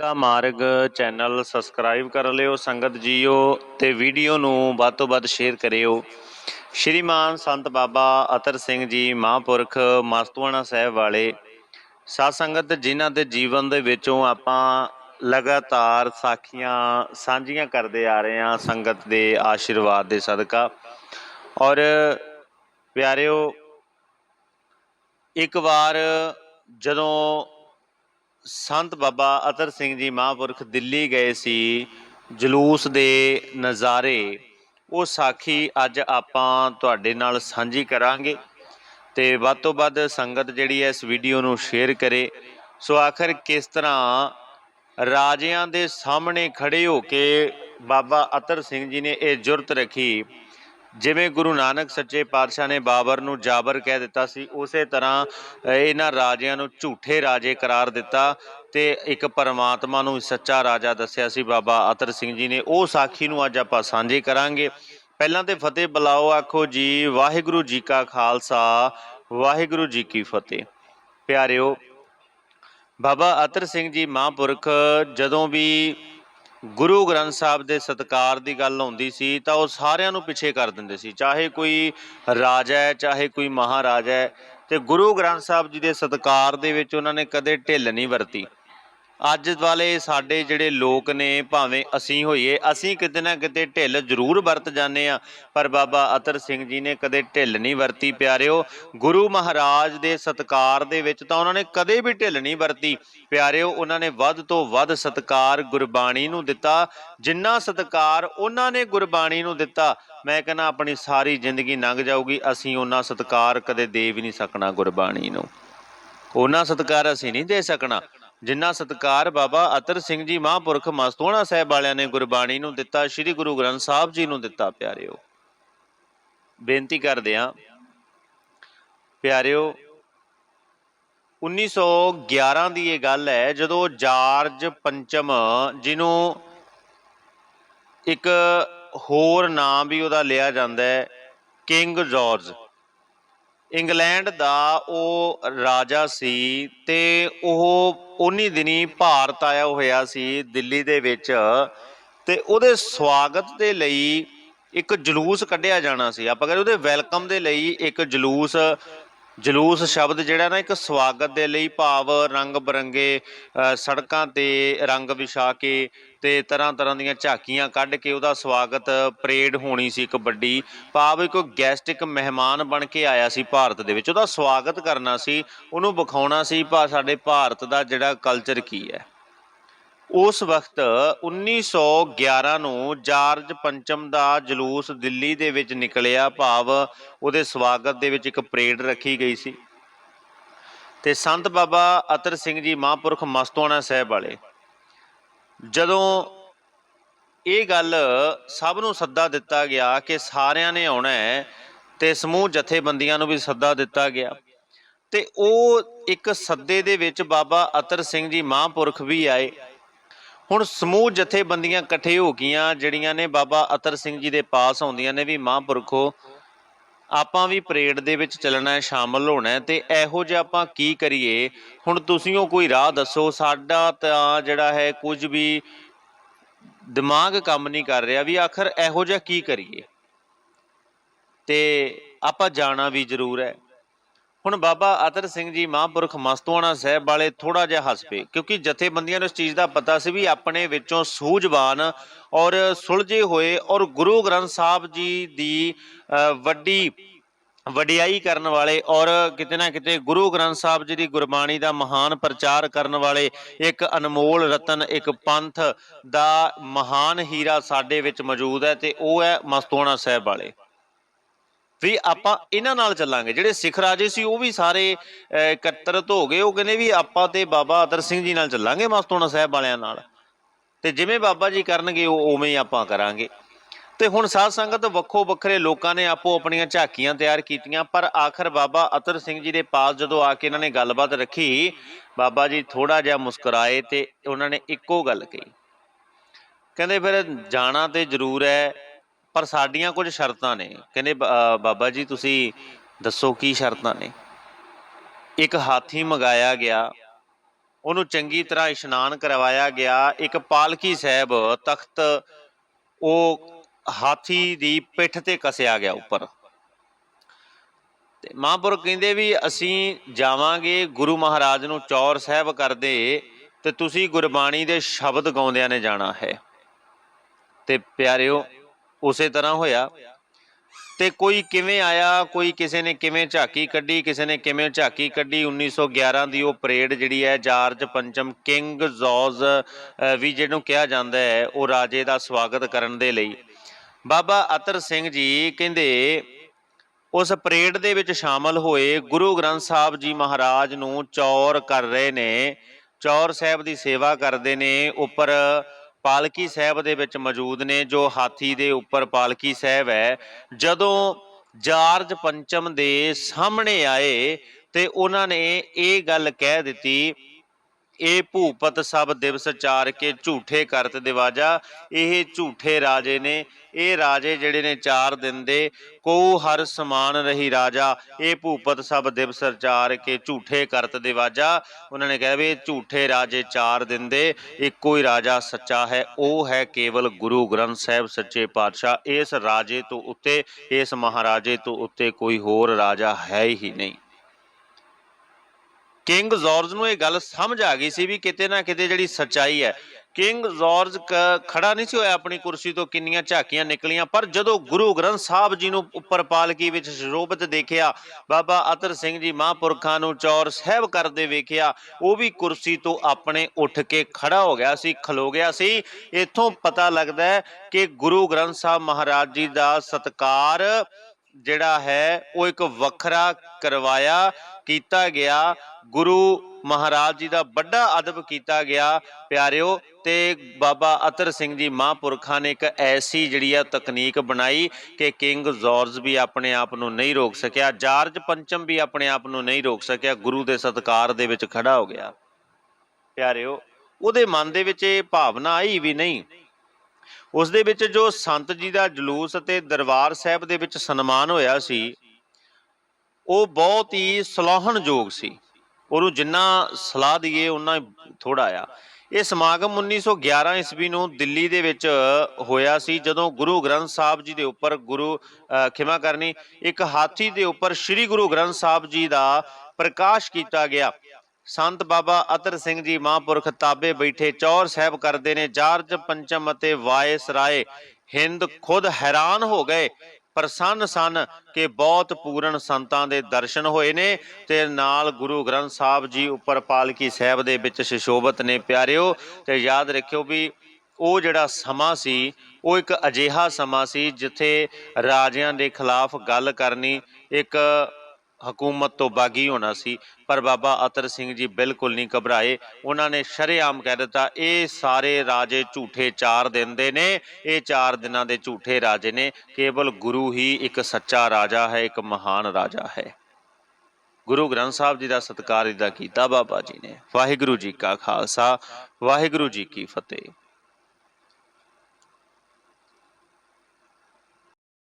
ਕਾ ਮਾਰਗ channel subscribe ਕਰ ਲਿਓ ਸੰਗਤ ਜੀਓ ਤੇ ਵੀਡੀਓ ਨੂੰ ਵੱਧ ਤੋਂ ਵੱਧ ਸ਼ੇਅਰ ਕਰਿਓ ਸ਼੍ਰੀਮਾਨ ਸੰਤ ਬਾਬਾ ਅਤਰ ਸਿੰਘ ਜੀ ਮਹਾਂਪੁਰਖ ਮਸਤੂਆਣਾ ਸਾਹਿਬ ਵਾਲੇ ਸਾਧ ਸੰਗਤ ਜਿਨ੍ਹਾਂ ਦੇ ਜੀਵਨ ਦੇ ਵਿੱਚੋਂ ਆਪਾਂ ਲਗਾਤਾਰ ਸਾਖੀਆਂ ਸਾਂਝੀਆਂ ਕਰਦੇ ਆ ਰਹੇ ਹਾਂ ਸੰਗਤ ਦੇ ਆਸ਼ੀਰਵਾਦ ਦੇ ਸਦਕਾ ਔਰ ਪਿਆਰਿਓ ਇੱਕ ਵਾਰ ਜਦੋਂ ਸੰਤ ਬਾਬਾ ਅਤਰ ਸਿੰਘ ਜੀ ਮਹਾਂਪੁਰਖ ਦਿੱਲੀ ਗਏ ਸੀ ਜਲੂਸ ਦੇ ਨਜ਼ਾਰੇ। ਉਹ ਸਾਖੀ ਅੱਜ ਆਪਾਂ ਤੁਹਾਡੇ ਨਾਲ ਸਾਂਝੀ ਕਰਾਂਗੇ ਤੇ ਵੱਧ ਤੋਂ ਵੱਧ ਸੰਗਤ ਜਿਹੜੀ ਹੈ ਇਸ ਵੀਡੀਓ ਨੂੰ ਸ਼ੇਅਰ ਕਰੇ। ਸੋ ਆਖਰ ਕਿਸ ਤਰ੍ਹਾਂ ਰਾਜਿਆਂ ਦੇ ਸਾਹਮਣੇ ਖੜੇ ਹੋ ਕੇ ਬਾਬਾ ਅਤਰ ਸਿੰਘ ਜੀ ਨੇ ਇਹ ਜੁਰਤ ਰੱਖੀ? ਜਿਵੇਂ ਗੁਰੂ ਨਾਨਕ ਸੱਚੇ ਪਾਤਸ਼ਾਹ ਨੇ ਬਾਬਰ ਨੂੰ ਜਾਬਰ ਕਹਿ ਦਿੱਤਾ ਸੀ, ਉਸੇ ਤਰ੍ਹਾਂ ਇਹਨਾਂ ਰਾਜਿਆਂ ਨੂੰ ਝੂਠੇ ਰਾਜੇ ਕਰਾਰ ਦਿੱਤਾ ਤੇ ਇੱਕ ਪਰਮਾਤਮਾ ਨੂੰ ਸੱਚਾ ਰਾਜਾ ਦੱਸਿਆ ਸੀ ਬਾਬਾ ਅਤਰ ਸਿੰਘ ਜੀ ਨੇ। ਉਹ ਸਾਖੀ ਨੂੰ ਅੱਜ ਆਪਾਂ ਸਾਂਝੇ ਕਰਾਂਗੇ। ਪਹਿਲਾਂ ਤੇ ਫਤਿਹ ਬੁਲਾਓ, ਆਖੋ ਜੀ, ਵਾਹਿਗੁਰੂ ਜੀ ਕਾ ਖਾਲਸਾ, ਵਾਹਿਗੁਰੂ ਜੀ ਕੀ ਫਤਿਹ। ਪਿਆਰਿਓ, ਬਾਬਾ ਅਤਰ ਸਿੰਘ ਜੀ ਮਹਾਂਪੁਰਖ, ਜਦੋਂ ਵੀ ਗੁਰੂ ਗ੍ਰੰਥ ਸਾਹਿਬ ਦੇ ਸਤਕਾਰ ਦੀ ਗੱਲ ਹੁੰਦੀ ਸੀ ਤਾਂ ਉਹ ਸਾਰਿਆਂ ਨੂੰ ਪਿੱਛੇ ਕਰ ਦਿੰਦੇ ਸੀ, ਚਾਹੇ ਕੋਈ ਰਾਜਾ ਹੈ, ਚਾਹੇ ਕੋਈ ਮਹਾਰਾਜਾ ਹੈ, ਤੇ ਗੁਰੂ ਗ੍ਰੰਥ ਸਾਹਿਬ ਜੀ ਦੇ ਸਤਕਾਰ ਦੇ ਵਿੱਚ ਉਹਨਾਂ ਨੇ ਕਦੇ ਢਿੱਲ ਨਹੀਂ ਵਰਤੀ। ਅੱਜ ਵਾਲੇ ਸਾਡੇ ਜਿਹੜੇ ਲੋਕ ਨੇ, ਭਾਵੇਂ ਅਸੀਂ ਹੋਈਏ, ਅਸੀਂ ਕਿਤੇ ਨਾ ਕਿਤੇ ਢਿੱਲ ਜ਼ਰੂਰ ਵਰਤ ਜਾਂਦੇ ਆ ਪਰ ਬਾਬਾ ਅਤਰ ਸਿੰਘ ਜੀ ਨੇ ਕਦੇ ਢਿੱਲ ਨਹੀਂ ਵਰਤੀ, ਪਿਆਰਿਓ। ਗੁਰੂ ਮਹਾਰਾਜ ਦੇ ਸਤਕਾਰ ਦੇ ਵਿੱਚ ਤਾਂ ਉਹਨਾਂ ਨੇ ਕਦੇ ਵੀ ਢਿੱਲ ਨਹੀਂ ਵਰਤੀ। ਪਿਆਰਿਓ, ਉਹਨਾਂ ਨੇ ਵੱਧ ਤੋਂ ਵੱਧ ਸਤਕਾਰ ਗੁਰਬਾਣੀ ਨੂੰ ਦਿੱਤਾ। ਜਿੰਨਾ ਸਤਕਾਰ ਉਹਨਾਂ ਨੇ ਗੁਰਬਾਣੀ ਨੂੰ ਦਿੱਤਾ, ਮੈਂ ਕਹਿੰਦਾ ਆਪਣੀ ਸਾਰੀ ਜ਼ਿੰਦਗੀ ਲੰਘ ਜਾਊਗੀ। ਅਸੀਂ ਉਹਨਾਂ ਸਤਕਾਰ ਕਦੇ ਦੇ ਵੀ ਨਹੀਂ ਸਕਣਾ ਗੁਰਬਾਣੀ ਨੂੰ। ਉਹਨਾਂ ਸਤਕਾਰ ਅਸੀਂ ਨਹੀਂ ਦੇ ਸਕਣਾ। ਜਿੰਨਾ ਸਤਕਾਰ ਬਾਬਾ ਅਤਰ ਸਿੰਘ ਜੀ ਮਹਾਂਪੁਰਖ ਮਸਤੋਣਾ ਸਾਹਿਬ ਵਾਲਿਆਂ ਨੇ ਗੁਰਬਾਣੀ ਨੂੰ ਦਿੱਤਾ, ਸ੍ਰੀ ਗੁਰੂ ਗ੍ਰੰਥ ਸਾਹਿਬ ਜੀ ਨੂੰ ਦਿੱਤਾ, ਪਿਆਰਿਓ। ਬੇਨਤੀ ਕਰਦੇ ਹਾਂ, ਪਿਆਰਿਓ 1911 ਦੀ ਇਹ ਗੱਲ ਹੈ, ਜਦੋਂ ਜਾਰਜ ਪੰਚਮ, ਜਿਹਨੂੰ ਇੱਕ ਹੋਰ ਨਾਮ ਵੀ ਉਹਦਾ ਲਿਆ ਜਾਂਦਾ ਹੈ, ਕਿੰਗ ਜਾਰਜ। ਇੰਗਲੈਂਡ ਦਾ ਉਹ ਰਾਜਾ ਸੀ ਤੇ ਉਹ ਉਨੀ ਦਿਨੀ ਭਾਰਤ ਆਇਆ ਹੋਇਆ ਸੀ ਦਿੱਲੀ ਦੇ ਵਿੱਚ ਤੇ ਉਹਦੇ ਸਵਾਗਤ ਦੇ ਲਈ ਇੱਕ ਜਲੂਸ ਕੱਢਿਆ ਜਾਣਾ ਸੀ। ਆਪਾਂ ਕਹਿੰਦੇ ਉਹਦੇ ਵੈਲਕਮ ਦੇ ਲਈ ਇੱਕ ਜਲੂਸ ਜਲੂਸ ਸ਼ਬਦ ਜਿਹੜਾ ਨਾ ਇੱਕ ਸਵਾਗਤ ਦੇ ਲਈ ਭਾਵ ਰੰਗ ਬਰੰਗੇ ਸੜਕਾਂ ਤੇ ਰੰਗ ਵਿਛਾ ਕੇ ਤੇ ਤਰ੍ਹਾਂ ਤਰ੍ਹਾਂ ਦੀਆਂ ਝਾਕੀਆਂ ਕੱਢ ਕੇ ਉਹਦਾ ਸਵਾਗਤ ਪਰੇਡ ਹੋਣੀ ਸੀ ਇੱਕ ਵੱਡੀ। ਭਾਵ ਇੱਕ ਗੈਸਟ, ਇੱਕ ਮਹਿਮਾਨ ਬਣ ਕੇ ਆਇਆ ਸੀ ਭਾਰਤ ਦੇ ਵਿੱਚ। ਉਹਦਾ ਸਵਾਗਤ ਕਰਨਾ ਸੀ, ਉਹਨੂੰ ਵਿਖਾਉਣਾ ਸੀ, ਭਾ, ਸਾਡੇ ਭਾਰਤ ਦਾ ਜਿਹੜਾ ਕਲਚਰ ਕੀ ਹੈ। ਉਸ ਵਕਤ 1911 ਨੂੰ ਜਾਰਜ ਪੰਚਮ ਦਾ ਜਲੂਸ ਦਿੱਲੀ ਦੇ ਵਿੱਚ ਨਿਕਲਿਆ। ਭਾਵ ਉਹਦੇ ਸਵਾਗਤ ਦੇ ਵਿੱਚ ਇੱਕ ਪਰੇਡ ਰੱਖੀ ਗਈ ਸੀ। ਤੇ ਸੰਤ ਬਾਬਾ ਅਤਰ ਸਿੰਘ ਜੀ ਮਹਾਂਪੁਰਖ ਮਸਤੂਆਣਾ ਸਾਹਿਬ ਵਾਲੇ, ਜਦੋਂ ਇਹ ਗੱਲ ਸਭ ਨੂੰ ਸੱਦਾ ਦਿੱਤਾ ਗਿਆ ਕਿ ਸਾਰਿਆਂ ਨੇ ਆਉਣਾ ਹੈ ਤੇ ਸਮੂਹ ਜਥੇਬੰਦੀਆਂ ਨੂੰ ਵੀ ਸੱਦਾ ਦਿੱਤਾ ਗਿਆ, ਤੇ ਉਹ ਇੱਕ ਸੱਦੇ ਦੇ ਵਿੱਚ ਬਾਬਾ ਅਤਰ ਸਿੰਘ ਜੀ ਮਹਾਂਪੁਰਖ ਵੀ ਆਏ। ਹੁਣ ਸਮੂਹ ਜਥੇਬੰਦੀਆਂ ਇਕੱਠੇ ਹੋ ਗਈਆਂ, ਜਿਹੜੀਆਂ ਨੇ ਬਾਬਾ ਅਤਰ ਸਿੰਘ ਜੀ ਦੇ ਪਾਸ ਆਉਂਦੀਆਂ ਨੇ ਵੀ ਮਹਾਂਪੁਰਖੋ, ਆਪਾਂ ਵੀ ਪਰੇਡ ਦੇ ਵਿੱਚ ਚੱਲਣਾ ਹੈ, ਸ਼ਾਮਲ ਹੋਣਾ ਹੈ ਤੇ ਇਹੋ ਜਿਹਾ ਆਪਾਂ ਕੀ ਕਰੀਏ? ਹੁਣ ਤੁਸੀਂ ਉਹ ਕੋਈ ਰਾਹ ਦੱਸੋ, ਸਾਡਾ ਤਾਂ ਜਿਹੜਾ ਹੈ ਕੁਝ ਵੀ ਦਿਮਾਗ ਕੰਮ ਨਹੀਂ ਕਰ ਰਿਹਾ ਵੀ ਆਖਰ ਇਹੋ ਜਿਹਾ ਕੀ ਕਰੀਏ? ਤੇ ਆਪਾਂ ਜਾਣਾ ਵੀ ਜ਼ਰੂਰ ਹੈ। ਹੁਣ ਬਾਬਾ ਅਤਰ ਸਿੰਘ ਜੀ ਮਹਾਂਪੁਰਖ ਮਸਤੂਆਣਾ ਸਾਹਿਬ ਵਾਲੇ ਥੋੜਾ ਜਿਹਾ ਹੱਸ ਪਏ, ਕਿਉਂਕਿ ਜਥੇਬੰਦੀਆਂ ਨੂੰ ਇਸ ਚੀਜ਼ ਦਾ ਪਤਾ ਸੀ ਵੀ ਆਪਣੇ ਵਿੱਚੋਂ ਸੂਝਵਾਨ ਔਰ ਸੁਲਝੇ ਹੋਏ ਔਰ ਗੁਰੂ ਗ੍ਰੰਥ ਸਾਹਿਬ ਜੀ ਦੀ ਵੱਡੀ ਵਡਿਆਈ ਕਰਨ ਵਾਲੇ ਔਰ ਕਿਤੇ ਨਾ ਕਿਤੇ ਗੁਰੂ ਗ੍ਰੰਥ ਸਾਹਿਬ ਜੀ ਦੀ ਗੁਰਬਾਣੀ ਦਾ ਮਹਾਨ ਪ੍ਰਚਾਰ ਕਰਨ ਵਾਲੇ ਇੱਕ ਅਨਮੋਲ ਰਤਨ, ਇੱਕ ਪੰਥ ਦਾ ਮਹਾਨ ਹੀਰਾ ਸਾਡੇ ਵਿੱਚ ਮੌਜੂਦ ਹੈ ਤੇ ਉਹ ਹੈ ਮਸਤੂਆਣਾ ਸਾਹਿਬ ਵਾਲੇ। ਵੀ ਆਪਾਂ ਇਹਨਾਂ ਨਾਲ ਚੱਲਾਂਗੇ। ਜਿਹੜੇ ਸਿੱਖ ਰਾਜੇ ਸੀ ਉਹ ਵੀ ਸਾਰੇ ਅਹ, ਇਕੱਤਰਤ ਹੋ ਗਏ। ਉਹ ਕਹਿੰਦੇ ਵੀ ਆਪਾਂ ਤੇ ਬਾਬਾ ਅਤਰ ਸਿੰਘ ਜੀ ਨਾਲ ਚੱਲਾਂਗੇ ਮਸਤੋਣਾ ਸਾਹਿਬ ਵਾਲਿਆਂ ਨਾਲ। ਤੇ ਜਿਵੇਂ ਬਾਬਾ ਜੀ ਕਰਨਗੇ ਉਹ ਉਵੇਂ ਆਪਾਂ ਕਰਾਂਗੇ। ਤੇ ਹੁਣ ਸਾਧ ਸੰਗਤ ਵੱਖੋ ਵੱਖਰੇ ਲੋਕਾਂ ਨੇ ਆਪੋ ਆਪਣੀਆਂ ਝਾਕੀਆਂ ਤਿਆਰ ਕੀਤੀਆਂ ਪਰ ਆਖਰ ਬਾਬਾ ਅਤਰ ਸਿੰਘ ਜੀ ਦੇ ਪਾਸ ਜਦੋਂ ਆ ਕੇ ਇਹਨਾਂ ਨੇ ਗੱਲਬਾਤ ਰੱਖੀ ਬਾਬਾ ਜੀ ਥੋੜਾ ਜਿਹਾ ਮੁਸਕਰਾਏ ਤੇ ਉਹਨਾਂ ਨੇ ਇੱਕੋ ਗੱਲ ਕਹੀ। ਕਹਿੰਦੇ ਫਿਰ ਜਾਣਾ ਤੇ ਜ਼ਰੂਰ ਹੈ ਪਰ ਸਾਡੀਆਂ ਕੁਝ ਸ਼ਰਤਾਂ ਨੇ। ਕਹਿੰਦੇ ਬਾਬਾ ਜੀ, ਤੁਸੀਂ ਦੱਸੋ ਕੀ ਸ਼ਰਤਾਂ ਨੇ? ਇੱਕ ਹਾਥੀ ਮੰਗਾਇਆ ਗਿਆ, ਉਹਨੂੰ ਚੰਗੀ ਤਰ੍ਹਾਂ ਇਸ਼ਨਾਨ ਕਰਵਾਇਆ ਗਿਆ, ਇੱਕ ਪਾਲਕੀ ਸਾਹਿਬ ਤਖਤ, ਉਹ ਹਾਥੀ ਦੀ ਪਿੱਠ ਤੇ ਕਸਿਆ ਗਿਆ ਉੱਪਰ। ਤੇ ਮਹਾਂਪੁਰਖ ਕਹਿੰਦੇ ਵੀ, ਅਸੀਂ ਜਾਵਾਂਗੇ, ਗੁਰੂ ਮਹਾਰਾਜ ਨੂੰ ਚੌਰ ਸਾਹਿਬ ਕਰਦੇ, ਤੇ ਤੁਸੀਂ ਗੁਰਬਾਣੀ ਦੇ ਸ਼ਬਦ ਗਾਉਂਦਿਆਂ ਨੇ ਜਾਣਾ ਹੈ। ਤੇ ਪਿਆਰਿਓ ਉਸੇ ਤਰ੍ਹਾਂ ਹੋਇਆ। ਤੇ ਕੋਈ ਕਿਵੇਂ ਆਇਆ, ਕੋਈ ਕਿਸੇ ਨੇ ਕਿਵੇਂ ਝਾਕੀ ਕੱਢੀ, ਕਿਸੇ ਨੇ ਕਿਵੇਂ ਝਾਕੀ ਕੱਢੀ 1911 ਦੀ ਉਹ ਪਰੇਡ ਜਿਹੜੀ ਹੈ, ਜਾਰਜ ਪੰਚਮ ਕਿੰਗ ਜੌਰਜ ਵੀ ਜਿਹਨੂੰ ਕਿਹਾ ਜਾਂਦਾ ਹੈ, ਉਹ ਰਾਜੇ ਦਾ ਸਵਾਗਤ ਕਰਨ ਦੇ ਲਈ। ਬਾਬਾ ਅਤਰ ਸਿੰਘ ਜੀ ਕਹਿੰਦੇ, ਉਸ ਪਰੇਡ ਦੇ ਵਿੱਚ ਸ਼ਾਮਲ ਹੋਏ ਗੁਰੂ ਗ੍ਰੰਥ ਸਾਹਿਬ ਜੀ ਮਹਾਰਾਜ ਨੂੰ ਚੌਰ ਕਰ ਰਹੇ ਨੇ, ਚੌਰ ਸਾਹਿਬ ਦੀ ਸੇਵਾ ਕਰਦੇ ਨੇ, ਉੱਪਰ ਪਾਲਕੀ ਸਾਹਿਬ ਦੇ ਵਿੱਚ ਮੌਜੂਦ ਨੇ, ਜੋ ਹਾਥੀ ਦੇ ਉੱਪਰ ਪਾਲਕੀ ਸਾਹਿਬ ਹੈ। ਜਦੋਂ ਜਾਰਜ ਪੰਚਮ ਦੇ ਸਾਹਮਣੇ ਆਏ ਤੇ ਉਹਨਾਂ ਨੇ ਇਹ ਗੱਲ ਕਹਿ ਦਿੱਤੀ ਇਹ ਭੂਪਤ ਸਭ ਦਿਵਸ ਚਾਰ ਕੇ ਝੂਠੇ ਕਰਤ ਦਿਵਾਜਾ। ਇਹ ਝੂਠੇ ਰਾਜੇ ਨੇ, ਇਹ ਰਾਜੇ ਜਿਹੜੇ ਨੇ ਚਾਰ ਦਿਨ ਦੇ ਕੋ ਹਰ ਸਮਾਨ ਰਹੀ ਰਾਜਾ। ਇਹ ਭੂਪਤ ਸਭ ਦਿਵਸ ਚਾਰ ਕੇ ਝੂਠੇ ਕਰਤ ਦਿਵਾਜਾ। ਉਹਨਾਂ ਨੇ ਕਿਹਾ ਵੀ ਝੂਠੇ ਰਾਜੇ ਚਾਰ ਦਿਨ ਦੇ, ਇੱਕੋ ਹੀ ਰਾਜਾ ਸੱਚਾ ਹੈ, ਉਹ ਹੈ ਕੇਵਲ ਗੁਰੂ ਗ੍ਰੰਥ ਸਾਹਿਬ ਸੱਚੇ ਪਾਤਸ਼ਾਹ। ਇਸ ਰਾਜੇ ਤੋਂ ਉੱਤੇ, ਇਸ ਮਹਾਰਾਜੇ ਤੋਂ ਉੱਤੇ ਕੋਈ ਹੋਰ ਰਾਜਾ ਹੈ ਹੀ ਨਹੀਂ। ਕਿੰਗ ਜਾਰਜ ਨੂੰ ਇਹ ਗੱਲ ਸਮਝ ਆ ਗਈ ਸੀ ਵੀ ਕਿਤੇ ਨਾ ਕਿਤੇ ਜਿਹੜੀ ਸੱਚਾਈ ਹੈ। ਕਿੰਗ ਜਾਰਜ ਕ- ਖੜਾ ਨਹੀਂ ਸੀ ਹੋਇਆ ਆਪਣੀ ਕੁਰਸੀ ਤੋਂ ਕਿੰਨੀਆਂ ਝਾਕੀਆਂ ਨਿਕਲੀਆਂ, ਪਰ ਜਦੋਂ ਗੁਰੂ ਗ੍ਰੰਥ ਸਾਹਿਬ ਜੀ ਨੂੰ ਉੱਪਰ ਪਾਲਕੀ ਵਿੱਚ ਸ਼ੋਭਤ ਦੇਖਿਆ, ਬਾਬਾ ਅਤਰ ਸਿੰਘ ਜੀ ਮਹਾਂਪੁਰਖਾਂ ਨੂੰ ਚੌਰ ਸਾਹਿਬ ਕਰਦੇ ਵੇਖਿਆ, ਉਹ ਵੀ ਕੁਰਸੀ ਤੋਂ ਆਪਣੇ ਉੱਠ ਕੇ ਖੜਾ ਹੋ ਗਿਆ ਸੀ, ਖਲੋ ਗਿਆ ਸੀ। ਇੱਥੋਂ ਪਤਾ ਲੱਗਦਾ ਹੈ ਕਿ ਗੁਰੂ ਗ੍ਰੰਥ ਸਾਹਿਬ ਮਹਾਰਾਜ ਜੀ ਦਾ ਸਤਕਾਰ ਜਿਹੜਾ ਹੈ, ਉਹ ਇੱਕ ਵੱਖਰਾ ਕਰਵਾਇਆ, ਕੀਤਾ ਗਿਆ। ਗੁਰੂ ਮਹਾਰਾਜ ਜੀ ਦਾ ਵੱਡਾ ਅਦਬ ਕੀਤਾ ਗਿਆ। ਪਿਆਰਿਓ, ਤੇ ਬਾਬਾ ਅਤਰ ਸਿੰਘ ਜੀ ਮਹਾਂਪੁਰਖਾਂ ਨੇ ਇੱਕ ਐਸੀ ਜਿਹੜੀ ਆ ਤਕਨੀਕ ਬਣਾਈ ਕਿ ਕਿੰਗ ਜਾਰਜ ਵੀ ਆਪਣੇ ਆਪ ਨੂੰ ਨਹੀਂ ਰੋਕ ਸਕਿਆ, ਜਾਰਜ ਪੰਚਮ ਵੀ ਆਪਣੇ ਆਪ ਨੂੰ ਨਹੀਂ ਰੋਕ ਸਕਿਆ, ਗੁਰੂ ਦੇ ਸਤਕਾਰ ਦੇ ਵਿੱਚ ਖੜਾ ਹੋ ਗਿਆ। ਪਿਆਰਿਓ, ਉਹਦੇ ਮਨ ਦੇ ਵਿੱਚ ਇਹ ਭਾਵਨਾ ਆਈ ਵੀ ਨਹੀਂ। ਉਸ ਦੇ ਵਿੱਚ ਜੋ ਸੰਤ ਜੀ ਦਾ ਜਲੂਸ ਅਤੇ ਦਰਬਾਰ ਸਾਹਿਬ ਦੇ ਵਿੱਚ ਸਨਮਾਨ ਹੋਇਆ ਸੀ, ਉਹ ਬਹੁਤ ਹੀ ਸਲਾਹਣਯੋਗ ਸੀ। ਉਹਨੂੰ ਜਿੰਨਾ ਸਲਾਹ ਦਈਏ ਉਹਨਾਂ ਥੋੜਾ ਆ। ਇਹ ਸਮਾਗਮ 1911 ਈਸਵੀ ਨੂੰ ਦਿੱਲੀ ਦੇ ਵਿੱਚ ਹੋਇਆ ਸੀ, ਜਦੋਂ ਗੁਰੂ ਗ੍ਰੰਥ ਸਾਹਿਬ ਜੀ ਦੇ ਉੱਪਰ ਗੁਰੂ ਖਿਮਾ ਕਰਨੀ ਇੱਕ ਹਾਥੀ ਦੇ ਉੱਪਰ ਸ੍ਰੀ ਗੁਰੂ ਗ੍ਰੰਥ ਸਾਹਿਬ ਜੀ ਦਾ ਪ੍ਰਕਾਸ਼ ਕੀਤਾ ਗਿਆ। ਸੰਤ ਬਾਬਾ ਅਤਰ ਸਿੰਘ ਜੀ ਮਹਾਂਪੁਰਖ ਤਾਬੇ ਬੈਠੇ ਚੌਰ ਸਾਹਿਬ ਕਰਦੇ ਨੇ, ਜਾਰਜ ਪੰਚਮ ਅਤੇ ਵਾਇਸ ਰਾਏ ਹਿੰਦ ਖੁਦ ਹੈਰਾਨ ਹੋ ਗਏ ਪ੍ਰਸੰਨ ਸਨ ਕਿ ਬਹੁਤ ਪੂਰਨ ਸੰਤਾਂ ਦੇ ਦਰਸ਼ਨ ਹੋਏ ਨੇ ਤੇ ਨਾਲ ਗੁਰੂ ਗ੍ਰੰਥ ਸਾਹਿਬ ਜੀ ਉੱਪਰ ਪਾਲਕੀ ਸਾਹਿਬ ਦੇ ਵਿੱਚ ਸ਼ਿਸ਼ੋਭਤ ਨੇ। ਪਿਆਰਿਓ, ਤੇ ਯਾਦ ਰੱਖਿਓ ਵੀ ਉਹ ਜਿਹੜਾ ਸਮਾਂ ਸੀ, ਉਹ ਇੱਕ ਅਜਿਹਾ ਸਮਾਂ ਸੀ ਜਿੱਥੇ ਰਾਜਿਆਂ ਦੇ ਖਿਲਾਫ ਗੱਲ ਕਰਨੀ ਇੱਕ ਹਕੂਮਤ ਤੋਂ ਬਾਗੀ ਹੋਣਾ ਸੀ, ਪਰ ਬਾਬਾ ਅਤਰ ਸਿੰਘ ਜੀ ਬਿਲਕੁਲ ਨਹੀਂ ਘਬਰਾਏ। ਉਹਨਾਂ ਨੇ ਸ਼ਰੇਆਮ ਕਹਿ ਦਿੱਤਾ, ਇਹ ਸਾਰੇ ਰਾਜੇ ਝੂਠੇ ਚਾਰ ਦਿਨ ਦੇ ਨੇ, ਇਹ ਚਾਰ ਦਿਨਾਂ ਦੇ ਝੂਠੇ ਰਾਜੇ ਨੇ। ਕੇਵਲ ਗੁਰੂ ਹੀ ਇੱਕ ਸੱਚਾ ਰਾਜਾ ਹੈ, ਇੱਕ ਮਹਾਨ ਰਾਜਾ ਹੈ। ਗੁਰੂ ਗ੍ਰੰਥ ਸਾਹਿਬ ਜੀ ਦਾ ਸਤਿਕਾਰ ਇਦਾਂ ਕੀਤਾ ਬਾਬਾ ਜੀ ਨੇ। ਵਾਹਿਗੁਰੂ ਜੀ ਕਾ ਖਾਲਸਾ, ਵਾਹਿਗੁਰੂ ਜੀ ਕੀ ਫਤਿਹ।